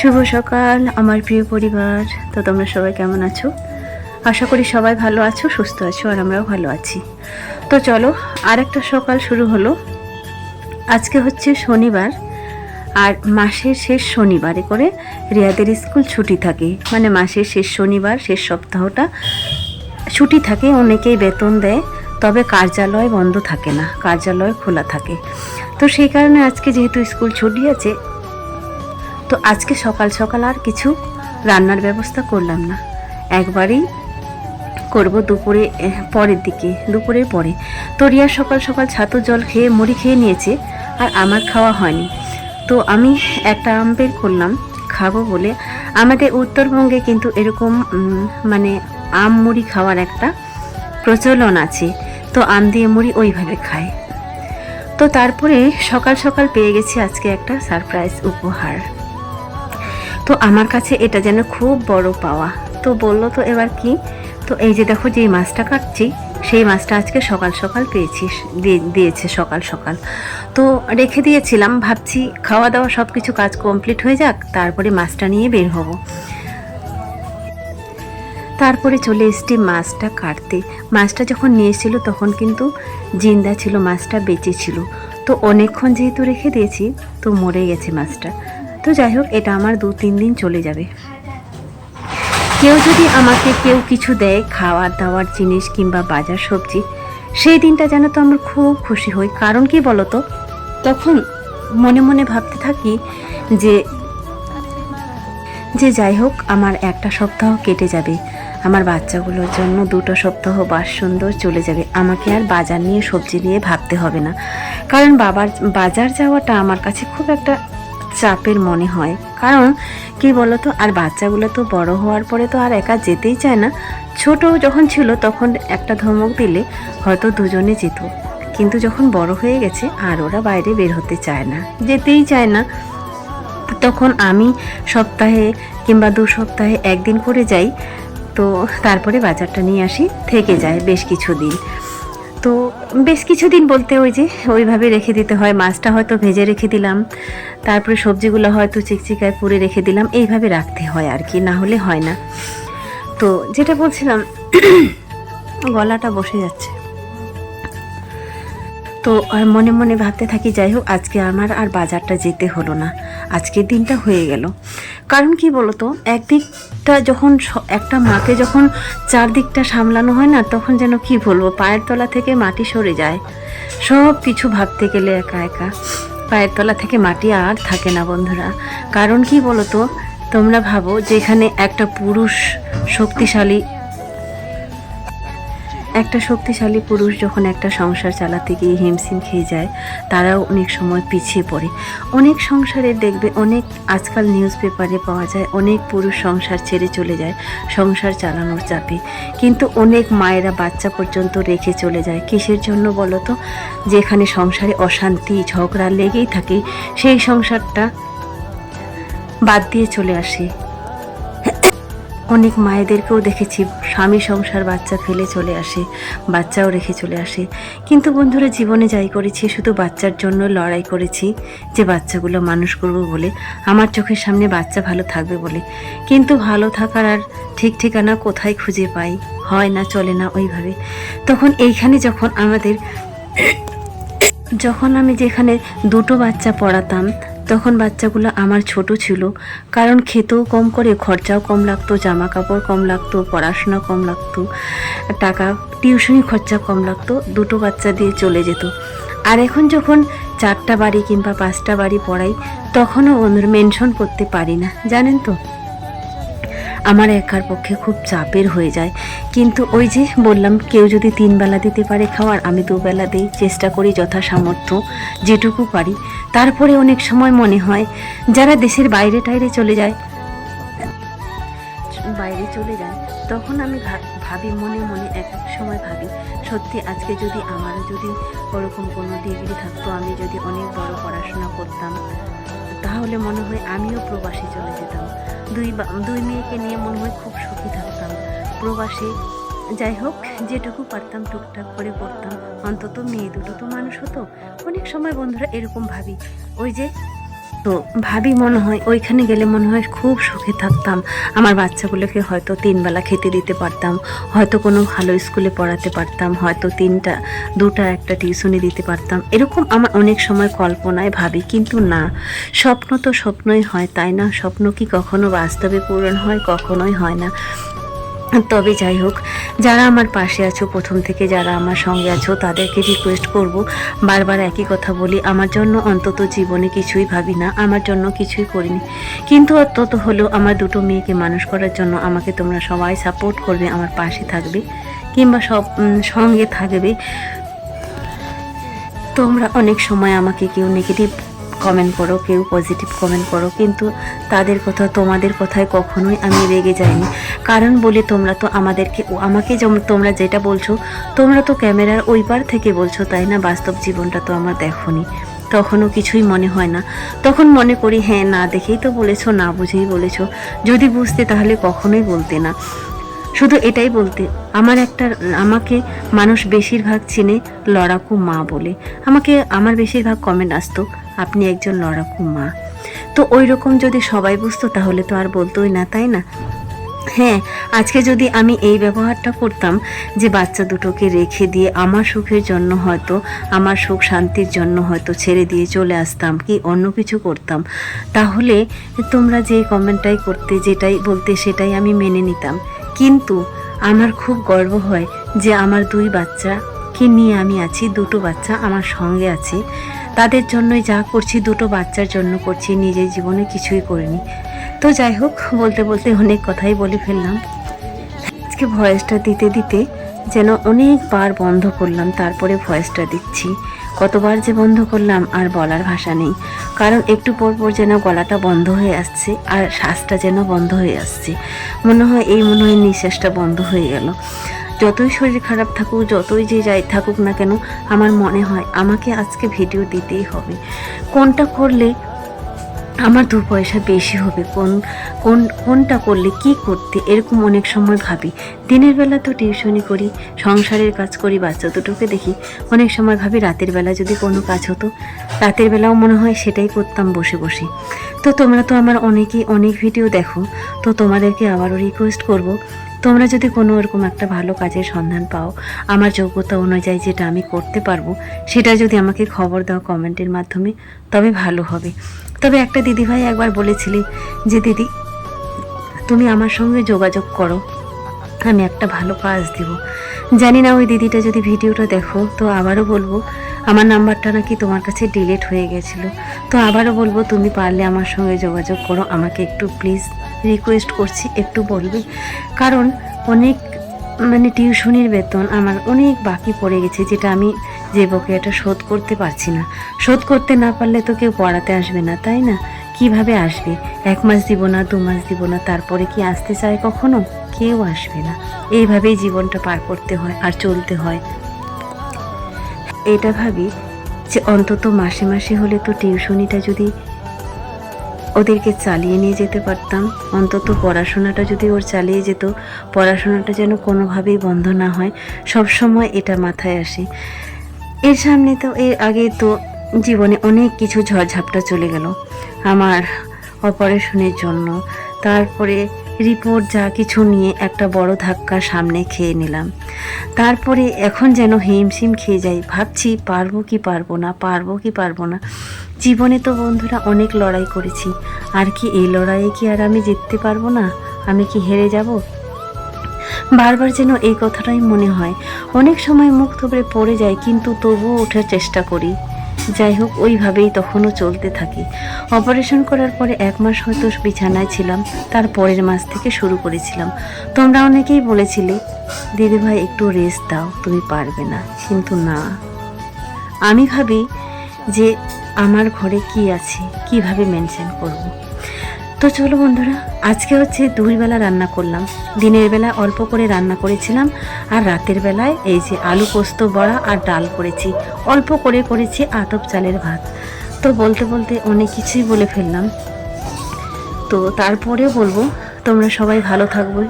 শুভ সকাল, আমার প্রিয় পরিবার। তো তোমরা সবাই কেমন আছো? আশা করি সবাই ভালো আছো, সুস্থ আছো, আর আমরাও ভালো আছি। তো চলো আর একটা সকাল শুরু হলো। আজকে হচ্ছে শনিবার, আর মাসের শেষ শনিবারে করে রিয়াদের স্কুল ছুটি থাকে। মানে মাসের শেষ শনিবার, শেষ সপ্তাহটা ছুটি থাকে, অনেকেই বেতন দেয়, তবে কার্যালয় বন্ধ থাকে না, কার্যালয় খোলা থাকে। তো সেই কারণে আজকে যেহেতু স্কুল ছুটি আছে তো আজকে সকাল সকাল আর কিছু রান্নার ব্যবস্থা করলাম না। একবারই করব দুপুরে পরের দিকে, দুপুরের পরে। তো রিয়া সকাল সকাল ছাতু জল খেয়ে মুড়ি খেয়ে নিয়েছে আর আমার খাওয়া হয়নি। তো আমি একটা আম বের করলাম, খাব বলে। আমাদের উত্তরবঙ্গে কিন্তু এরকম মানে আম মুড়ি খাওয়ার একটা প্রচলন আছে। তো আম দিয়ে মুড়ি ওইভাবে খায়। তো তারপরে সকাল সকাল পেয়ে গেছি আজকে একটা সারপ্রাইজ উপহার। তো আমার কাছে এটা যেন খুব বড় পাওয়া। তো বলল, তো এবার কি? তো এই যে দেখো যে মাছটা কাটছি, সেই মাছটা আজকে সকাল সকাল পেয়েছি দিয়ে- দিয়েছে সকাল সকাল। তো রেখে দিয়েছিলাম, ভাবছি খাওয়া দাওয়া সব কিছু কাজ কমপ্লিট হয়ে যাক, তারপরে মাছটা নিয়ে বের হব। তারপরে চলে এসছি মাছটা কাটতে। মাছটা যখন নিয়ে এসেছিল, তখন কিন্তু জিন্দা ছিল, মাছটা বেঁচে ছিল। তো অনেকক্ষণ যেহেতু রেখে দিয়েছি, তো মরে গেছে মাছটা। তো যাই হোক, এটা আমার দু, তিন দিন চলে যাবে। কেউ যদি আমাকে কেউ কিছু দেয়, খাওয়ার দাওয়ার জিনিস কিংবা বাজার সবজি, সেই দিনটা যেন তো আমার খুব খুশি হই। কারণ কি বলতো? তখন মনে মনে ভাবতে থাকি যে যে যাই হোক, আমার একটা সপ্তাহ কেটে যাবে। আমার বাচ্চাগুলোর জন্য দুটো সপ্তাহ বাস সুন্দর চলে যাবে। আমাকে আর বাজার নিয়ে সবজি নিয়ে ভাবতে হবে না। কারণ বাবার, বাজার যাওয়াটা আমার কাছে খুব একটা চাপের মনে হয়। কারণ, কি বলতো, আর বাচ্চাগুলো তো বড় হওয়ার পরে তো আর একা যেতেই চায় না। ছোট যখন ছিল তখন একটা ধমক দিলে হয়তো দুজনে যেত। কিন্তু যখন বড় হয়ে গেছে, আর ওরা বাইরে বের হতে চায় না। যেতেই চায় না। তখন আমি সপ্তাহে কিংবা দু সপ্তাহে একদিন করে যাই। তো তারপরে বাজারটা নিয়ে আসি, থেকে যায় বেশ কিছু দিন তো বেশ কিছুদিন বলতে ওই যে ওইভাবে রেখে দিতে হয়, মাছটা হয়তো ভেজে রেখে দিলাম, তারপরে সবজিগুলো হয়তো চিকচিকায় পুড়ে রেখে দিলাম, এইভাবে রাখতে হয় আর কি, না হলে হয় না। তো যেটা বলছিলাম, গলাটা বসে যাচ্ছে। তো আর মনে মনে ভাবতে থাকি, যাই হোক, আজকে আমার আর বাজারটা যেতে হলো না। আজকের দিনটা হয়ে গেল। কারণ কি বলতো, একদিকটা যখন একটা মাকে যখন চারদিকটা সামলানো হয় না, তখন যেন কি বলব, পায়ের তলা থেকে মাটি সরে যায়। সব কিছু ভাবতে গেলে একা একা। পায়ের তলা থেকে মাটি আর থাকে না, বন্ধুরা। কারণ কি বলতো, তোমরা ভাবো, যেখানে একটা পুরুষ শক্তিশালী একটা শক্তিশালী পুরুষ যখন একটা সংসার চালাতে গিয়ে হিমশিম খেয়ে যায়, তারাও অনেক সময় পিছিয়ে পড়ে। অনেক সংসারে দেখবে, অনেক আজকাল নিউজ পেপারে পাওয়া যায়, অনেক পুরুষ সংসার ছেড়ে চলে যায়, সংসার চালানোর চাপে। কিন্তু অনেক মায়েরা বাচ্চা পর্যন্ত রেখে চলে যায়। কিসের জন্য বলো তো? যেখানে সংসারে অশান্তি, ঝগড়া লেগেই থাকে, সেই সংসারটা বাদ দিয়ে চলে আসে। অনেক মায়েদেরকেও দেখেছি, স্বামী সংসার বাচ্চা ফেলে চলে আসে, বাচ্চাও রেখে চলে আসে। কিন্তু বন্ধুরা, জীবনে যাই করেছি, শুধু বাচ্চার জন্য লড়াই করেছি যে বাচ্চাগুলো মানুষ করব বলে, আমার চোখের সামনে বাচ্চা ভালো থাকবে বলে। কিন্তু ভালো থাকার আর ঠিক ঠিকানা কোথায় খুঁজে পাই? হয় না, চলে না ওইভাবে। তখন এইখানে যখন আমাদের, যখন আমি যেখানে দুটো বাচ্চা পড়াতাম তখন বাচ্চাগুলো আমার ছোট ছিল। কারণ খেতেও কম করে, খরচাও কম লাগতো জামা কাপড় কম লাগতো, পড়াশোনা কম লাগতো, টাকা, টিউশনি খরচা কম লাগতো, দুটো বাচ্চা দিয়ে চলে যেত। আর এখন যখন চারটা বাড়ি কিংবা পাঁচটা বাড়ি পড়াই, তখনও মেনশন করতে পারি না। জানেন তো? আমার একার পক্ষে খুব চাপের হয়ে যায়। কিন্তু ওই যে বললাম, কেউ যদি তিন বেলা দিতে পারে খাওয়ার, আমি দুবেলা দিই, চেষ্টা করি যথা সামর্থ্য যেটুকু পারি। তারপরে অনেক সময় মনে হয়, যারা দেশের বাইরে টাইরে চলে যায়, বাইরে চলে যায়, তখন আমি ভাবি, মনে মনে এক এক সময় ভাবি, সত্যি আজকে যদি আমারও যদি ওরকম কোনো ডিগ্রি থাকতো, আমি যদি অনেক বড় পড়াশোনা করতাম, তাহলে মনে হয় আমিও প্রবাসে চলে যেতাম। দুই দুই মেয়েকে নিয়ে মনে হয় খুব সুখী থাকতাম। প্রবাসে যাই হোক, যেটুকু পারতাম, টুকটাক করে পড়তাম। অন্তত মেয়ে দুটো তো মানুষ হতো। অনেক সময় বন্ধুরা এরকম ভাবি, ওই যে তো ভাবি মনে হয় ওইখানে গেলে মনে হয় খুব সুখে থাকতাম। আমার বাচ্চাগুলোকে হয়তো তিনবেলা খেতে দিতে পারতাম, হয়তো কোনো ভালো স্কুলে পড়াতে পারতাম, হয়তো তিনটা, দুটা, একটা টিউশনি দিতে পারতাম। এরকম আমার অনেক সময় কল্পনায় ভাবি, কিন্তু না। স্বপ্ন তো স্বপ্নই হয়, তাই না? স্বপ্ন কি কখনো বাস্তবে পূরণ হয়, কখনোই হয় না। তবে যাই হোক, যারা আমার পাশে আছো, প্রথম থেকে যারা আমার সঙ্গে আছো, তাদেরকে রিকোয়েস্ট করব বারবার একই কথা বলি, আমার জন্য অন্তত জীবনে কিছুই ভাবি না, আমার জন্য কিছুই করিনি। কিন্তু অন্তত হলেও আমার দুটো মেয়েকে মানুষ করার জন্য আমাকে তোমরা সবাই সাপোর্ট করবে, আমার পাশে থাকবে, কিংবা সব সঙ্গে থাকবে। তোমরা অনেক সময় আমাকে কেউ নেগেটিভ কমেন্ট করো, কেউ পজিটিভ কমেন্ট করো, কিন্তু তাদের কথা, তোমাদের কথায় কখনোই আমি রেগে যাইনি। কারণ বলে তোমরা তো আমাদেরকে আমাকে যেমন, তোমরা যেটা বলছো, তোমরা তো ক্যামেরার ওই পার থেকে বলছো, তাই না? বাস্তব জীবনটা তো আমার দেখোনি। তখনও কিছুই মনে হয় না। তখন মনে করি হ্যাঁ না দেখেই তো বলেছ, না বুঝেই বলেছ। যদি বুঝতে, তাহলে কখনোই বলতে না। শুধু এটাই বলতে, আমার একটা, আমাকে মানুষ বেশিরভাগ চিনে লড়াকু মা বলে। আমাকে, আমার বেশিরভাগ কমেন্ট আসতো আপনি একজন লড়াকু মা। তো ওই রকম যদি সবাই বুঝতো তাহলে তো আর বলতোই না, তাই না? হ্যাঁ আজকে যদি আমি এই ব্যবহারটা করতাম যে বাচ্চা দুটোকে রেখে দিয়ে আমার সুখের জন্য হয়তো, আমার সুখ শান্তির জন্য হয়তো ছেড়ে দিয়ে চলে আসতাম কি অন্য কিছু করতাম, তাহলে তোমরা যে কমেন্টটাই করতে, যেটাই বলতে, সেটাই আমি মেনে নিতাম। কিন্তু আমার খুব গর্ব হয় যে আমার দুই বাচ্চাকে নিয়ে আমি আছি, দুটো বাচ্চা আমার সঙ্গে আছে। তাদের জন্যই যা করছি, দুটো বাচ্চার জন্য করছি, নিজের জীবনে কিছুই করিনি। তো যাই হোক, বলতে বলতে অনেক কথাই বলে ফেললাম। আজকে ভয়েসটা দিতে দিতে যেন অনেকবার বন্ধ করলাম, তারপরে ভয়েসটা দিচ্ছি। কতবার যে বন্ধ করলাম, আর বলার ভাষা নেই। কারণ একটু পর পর যেন গলাটা বন্ধ হয়ে আসছে, আর শ্বাসটা যেন বন্ধ হয়ে আসছে। মনে হয় এই মনে হয় নিঃশ্বাসটা বন্ধ হয়ে গেল। যতই শরীর খারাপ থাকুক, যতই যে যাই থাকুক না কেন, আমার মনে হয় আমাকে আজকে ভিডিও দিতেই হবে। কোনটা করলে আমার দু পয়সা বেশি হবে, কোন কোন, কোনটা করলে কি করতে, এরকম অনেক সময় ভাবি। দিনের বেলা তো টিউশনি করি, সংসারের কাজ করি, বাচ্চা দুটোকে দেখি। অনেক সময় ভাবি রাতের বেলা যদি কোনো কাজ হতো, রাতের বেলাও মনে হয় সেটাই করতাম বসে বসে। তো তোমরা তো আমার অনেকেই অনেক ভিডিও দেখো, তো তোমাদেরকে আবারও রিকোয়েস্ট করব তোমরা যদি কোনো এরকম একটা ভালো কাজের সন্ধান পাও, আমার যোগ্যতা অনুযায়ী যেটা আমি করতে পারব, সেটা যদি আমাকে খবর দাও কমেন্টের মাধ্যমে, তবে ভালো হবে। তবে একটা দিদিভাই একবার বলেছিলি যে, দিদি, তুমি আমার সঙ্গে যোগাযোগ করো, আমি একটা ভালো কাজ দিব। জানি না ওই দিদিটা যদি ভিডিওটা দেখো, তো আবারও বলব আমার নাম্বারটা নাকি তোমার কাছে ডিলেট হয়ে গেছিল। তো আবারও বলব, তুমি পারলে আমার সঙ্গে যোগাযোগ করো। আমাকে একটু প্লিজ রিকোয়েস্ট করছি, একটু বলবে। কারণ অনেক মানে টিউশনির বেতন আমার অনেক বাকি পড়ে গেছে, যেটা আমি যে বকেয়াটা শোধ করতে পারছি না। শোধ করতে না পারলে তো কেউ পড়াতে আসবে না, তাই না? কীভাবে আসবে? এক মাস দিব না, দু মাস দিব না, তারপরে কি আসতে চায় কখনো? কেউ আসবে না। এইভাবেই জীবনটা পার করতে হয় আর চলতে হয়। এটা ভাবি যে অন্তত মাসে মাসে হলে তো টিউশনিটা যদি ওদেরকে চালিয়ে নিয়ে যেতে পারতাম, অন্তত পড়াশোনাটা যদি ওর চালিয়ে যেত, পড়াশোনাটা যেন কোনোভাবেই বন্ধ না হয়, সব সময় এটা মাথায় আসে। এর সামনে তো, এর আগে তো জীবনে অনেক কিছু ঝড়ঝাপটা চলে গেল। আমার অপারেশনের জন্য, তারপরে রিপোর্ট যা কিছু নিয়ে একটা বড় ধাক্কা সামনে খেয়ে নিলাম। তারপরে এখন যেন হিমশিম খেয়ে যাই, ভাবছি পারব কি পারব না, পারব কি পারব না। জীবনে তো বন্ধুরা অনেক লড়াই করেছি, আর কি এই লড়াইয়ে কি আর আমি জিততে পারব না? আমি কি হেরে যাব? বারবার যেন এই কথাটাই মনে হয়। অনেক সময় মুখ থুবড়ে পড়ে যায়, কিন্তু তবুও ওঠার চেষ্টা করি। যাই হোক, ওইভাবেই তখনও চলতে থাকি। অপারেশন করার পরে এক মাস হয়তো বিছানায় ছিলাম, তার পরের মাস থেকে শুরু করেছিলাম। তোমরা অনেকেই বলেছিলে, দিদিভাই, একটু রেস্ট দাও, তুমি পারবে না। কিন্তু না। আমি ভাবি যে আমার ঘরে কি আছে, কীভাবে মেনশন করব। তো চলো বন্ধুরা, আজকে হচ্ছে দুই বেলা রান্না করলাম। দিনের বেলা অল্প করে রান্না করেছিলাম, আর রাতের বেলায় এই যে আলু পোস্ত বড়া আর ডাল করেছি। অল্প করে করেছি আতপ চালের ভাত। তো বলতে বলতে অনেক কিছুই বলে ফেললাম। তো তারপরেও বলব, তোমরা সবাই ভালো থাকবে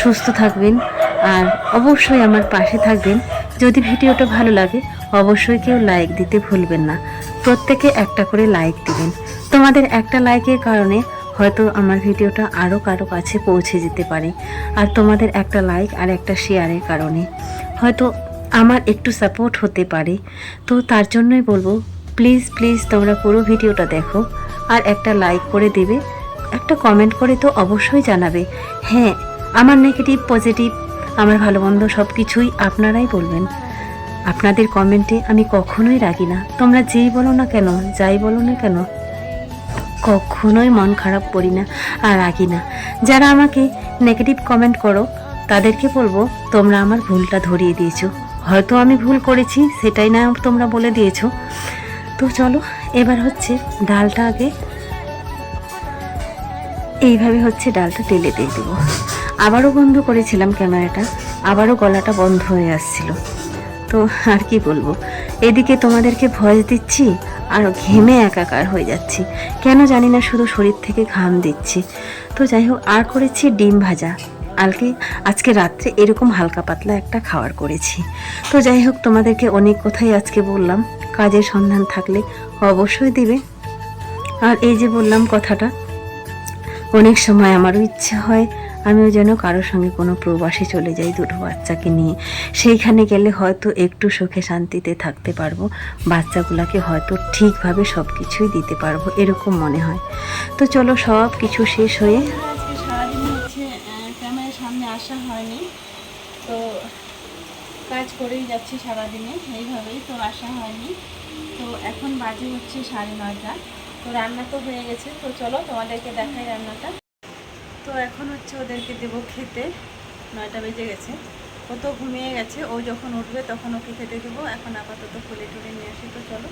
সুস্থ থাকবেন, আর অবশ্যই আমার পাশে থাকবেন। যদি ভিডিওটা ভালো লাগে, অবশ্যই কেউ লাইক দিতে ভুলবেন না। প্রত্যেকে একটা করে লাইক দিবেন। তোমাদের একটা লাইকের কারণে হয়তো আমার ভিডিওটা আরও কারও কাছে পৌঁছে যেতে পারে আর তোমাদের একটা লাইক আর একটা শেয়ারের কারণে। হয়তো আমার একটু সাপোর্ট হতে পারে। তো তার জন্যই বলব প্লিজ প্লিজ তোমরা পুরো ভিডিওটা দেখো আর একটা লাইক করে দেবে। একটা কমেন্ট করে তো অবশ্যই জানাবে। হ্যাঁ আমার নেগেটিভ পজিটিভ আমার ভালো মন্দ সব কিছুই আপনারাই বলবেন। আপনাদের কমেন্টে আমি কখনোই রাগি না। তোমরা যেই বলো না কেন, যাই বলো না কেন কখনোই মন খারাপ করি না আর রাগি না। যারা আমাকে নেগেটিভ কমেন্ট করো, তাদেরকে বলব, তোমরা আমার ভুলটা ধরিয়ে দিয়েছ। হয়তো আমি ভুল করেছি, সেটাই না তোমরা বলে দিয়েছ। তো চলো, এবার হচ্ছে ডালটা আগে, এইভাবে হচ্ছে ডালটা তেলে দিয়ে দেবো। আবারও বন্ধ করেছিলাম ক্যামেরাটা, আবারও গলাটা বন্ধ হয়ে আসছিল। তো আর কি বলব? এদিকে তোমাদেরকে ভয়েস দিচ্ছি, আর ঘেমে একাকার হয়ে যাচ্ছি। কেন জানি না শুধু শরীর থেকে ঘাম দিচ্ছি। তো যাই হোক, আর করেছি ডিম ভাজা। আলকে আজকে রাত্রে এরকম হালকা পাতলা একটা খাবার করেছি। তো যাই হোক, তোমাদেরকে অনেক কথাই আজকে বললাম। কাজের সন্ধান থাকলে অবশ্যই দিবে। আর এই যে বললাম কথাটা, অনেক সময় আমারও ইচ্ছে হয় আমিও যেন কারোর সঙ্গে কোনো প্রবাসে চলে যাই দুটো বাচ্চাকে নিয়ে। সেইখানে গেলে হয়তো একটু সুখে শান্তিতে থাকতে পারব। বাচ্চাগুলোকে হয়তো ঠিকভাবে সব কিছুই দিতে পারব, এরকম মনে হয়। তো চলো সব কিছু শেষ হয়ে সামনে আসা হয়নি তো কাজ করেই যাচ্ছি সারাদিনে, এইভাবেই তো আসা হয়নি। তো এখন বাজে হচ্ছে সাড়ে নয়টা। তো রান্না তো হয়ে গেছে। তো চলো তোমাদেরকে দেখাই রান্নাটা। তো এখন হচ্ছে ওদেরকে দেবো খেতে। নয়টা বেজে গেছে। ও তো ঘুমিয়ে গেছে। ও যখন উঠবে তখন ওকে খেতে দেবো। এখন আপাতত খুলে টুলে নিয়ে আসি। তো চলো।